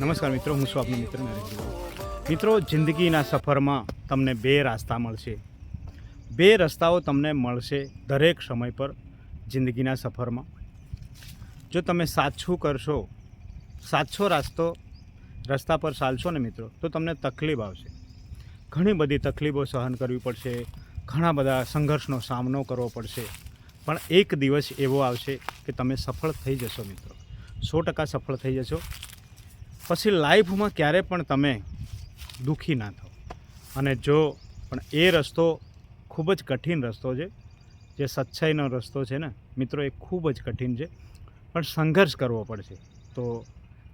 નમસ્કાર મિત્રો, હું છું આપનો મિત્ર નરેન્દ્ર મિત્રો, જિંદગીના સફરમાં તમને બે રસ્તા મળશે. બે રસ્તાઓ તમને મળશે દરેક સમય પર જિંદગીના સફરમાં. જો તમે સાચું કરશો, સાચો રસ્તો, રસ્તા પર ચાલશો ને મિત્રો, તો તમને તકલીફ આવશે. ઘણી બધી તકલીફો સહન કરવી પડશે, ઘણા બધા સંઘર્ષનો સામનો કરવો પડશે. પણ એક દિવસ એવો આવશે કે તમે સફળ થઈ જશો મિત્રો. સો ટકા સફળ થઈ જશો. પછી લાઈફમાં ક્યારે પણ તમે દુઃખી ના થાઓ. અને જો, પણ એ રસ્તો ખૂબ જ કઠિન રસ્તો છે, જે સચ્ચાઈનો રસ્તો છે ને, મિત્રો, એ ખૂબ જ કઠિન છે. પણ સંઘર્ષ કરવો પડશે, તો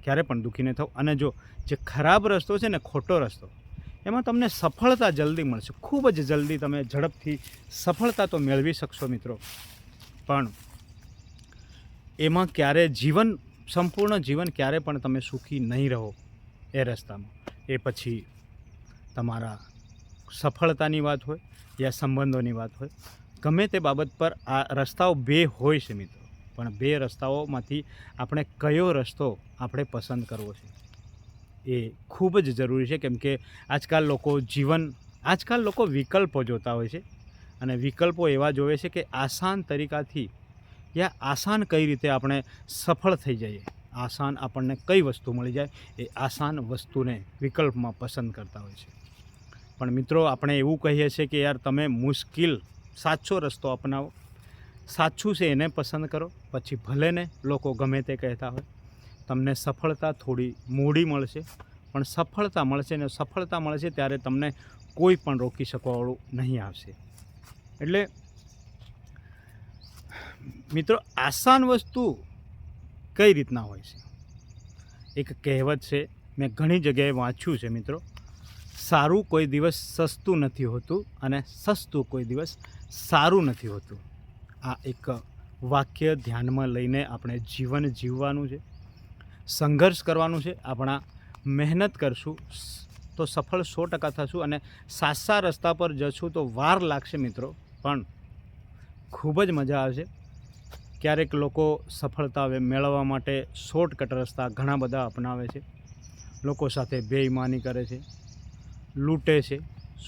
ક્યારે પણ દુઃખી ન થાવ અને જો જે ખરાબ રસ્તો છે ને, ખોટો રસ્તો, એમાં તમને સફળતા જલ્દી મળશે. ખૂબ જ જલ્દી તમે ઝડપથી સફળતા તો મેળવી શકશો મિત્રો. પણ એમાં ક્યારે જીવન સંપૂર્ણ જીવન ક્યારે પણ તમે સુખી નહીં રહો એ રસ્તામાં. એ પછી તમારા સફળતાની વાત હોય યા સંબંધોની વાત હોય, ગમે તે બાબત પર આ રસ્તાઓ બે હોય છે મિત્રો. પણ બે રસ્તાઓમાંથી આપણે કયો રસ્તો આપણે પસંદ કરવો છે? એ ખૂબ જ જરૂરી છે કેમ કે આજકાલ લોકો જીવન, આજકાલ લોકો વિકલ્પો જોતા હોય છે અને વિકલ્પો એવા જોવે છે કે આસાન તરીકાથી યા આસાન કઈ રીતે આપણે સફળ થઈ જઈએ? આસાન આપણને કઈ વસ્તુ મળી જાય? એ આસાન વસ્તુને વિકલ્પમાં પસંદ કરતા હોય છે. પણ મિત્રો, આપણે એવું કહીએ છીએ કે યાર, તમે મુશ્કેલ, સાચો રસ્તો અપનાવો. સાચું છે એને પસંદ કરો, પછી ભલે ને લોકો ગમે તે કહેતા હોય. તમને સફળતા થોડી મોડી મળશે, પણ સફળતા મળશે ને સફળતા મળશે ત્યારે તમને કોઈ પણ રોકી શકવાવાળું નહીં આવશે. એટલે મિત્રો, આસાન વસ્તુ કઈ રીતના હોય છે? એક કહેવત છે, મેં ઘણી જગ્યાએ વાંચ્યું છે મિત્રો, સારું કોઈ દિવસ સસ્તું નથી હોતું અને સસ્તું કોઈ દિવસ સારું નથી હોતું. આ એક વાક્ય ધ્યાનમાં લઈને આપણે જીવન જીવવાનું છે, સંઘર્ષ કરવાનું છે, આપણા મહેનત કરશું તો સફળ સો ટકા થશું અને સાચા રસ્તા પર જશું તો વાર લાગશે મિત્રો, પણ ખૂબ જ મજા આવશે. ક્યારેક લોકો સફળતા મેળવવા માટે શોર્ટકટ રસ્તા ઘણા બધા અપનાવે છે. લોકો સાથે બેઈમાની કરે છે, લૂંટે છે,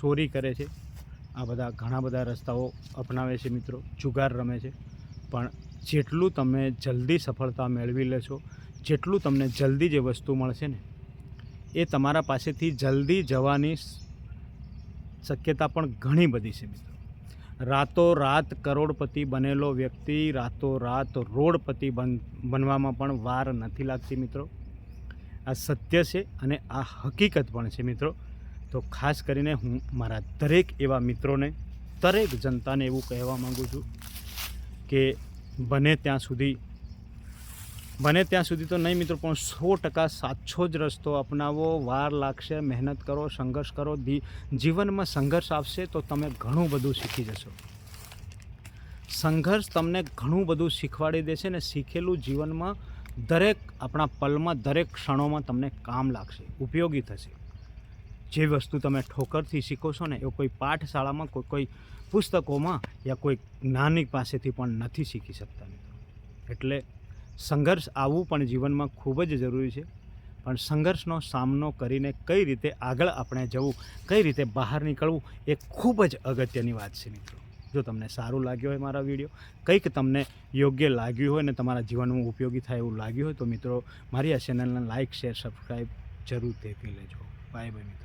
ચોરી કરે છે. આ બધા ઘણા બધા રસ્તાઓ અપનાવે છે મિત્રો, જુગાર રમે છે. પણ જેટલું તમે જલ્દી સફળતા મેળવી લેશો, જેટલું તમને જલ્દી જે વસ્તુ મળશે ને, એ તમારા પાસેથી જલ્દી જવાની શક્યતા પણ ઘણી બધી છે મિત્રો. રાતો રાત કરોડપતિ બનેલો વ્યક્તિ રાતો રાત રોડપતિ બન, બનવામાં પણ વાર નથી લાગતી મિત્રો. આ સત્ય છે અને આ હકીકત પણ છે મિત્રો. તો ખાસ કરીને હું મારા દરેક એવા મિત્રોને, દરેક જનતાને એવું કહેવા માગું છું કે બને ત્યાં સુધી બને ત્યાં સુધી તો નહીં મિત્રો, પણ સો ટકા સાચો જ રસ્તો અપનાવો. વાર લાગશે, મહેનત કરો, સંઘર્ષ કરો જીવનમાં સંઘર્ષ આવશે તો તમે ઘણું બધું શીખી જશો. સંઘર્ષ તમને ઘણું બધું શીખવાડી દેશે ને શીખેલું જીવનમાં દરેક આપણા પલમાં, દરેક ક્ષણોમાં તમને કામ લાગશે, ઉપયોગી થશે. જે વસ્તુ તમે ઠોકરથી શીખો છો ને, એ કોઈ પાઠશાળામાં, કોઈ કોઈ પુસ્તકોમાં યા કોઈ જ્ઞાનિક પાસેથી પણ નથી શીખી શકતા મિત્રો. એટલે સંઘર્ષ આવવું પણ જીવનમાં ખૂબ જ જરૂરી છે. પણ સંઘર્ષનો સામનો કરીને કઈ રીતે આગળ આપણે જવું, કઈ રીતે બહાર નીકળવું, એ ખૂબ જ અગત્યની વાત છે મિત્રો. જો તમને સારું લાગ્યું હોય મારા વીડિયો, કંઈક તમને યોગ્ય લાગ્યું હોય ને તમારા જીવનમાં ઉપયોગી થાય એવું લાગ્યું હોય તો મિત્રો, મારી આ ચેનલને લાઇક શેર, સબસ્ક્રાઈબ જરૂર તેથી લેજો. બાય બાય મિત્રો.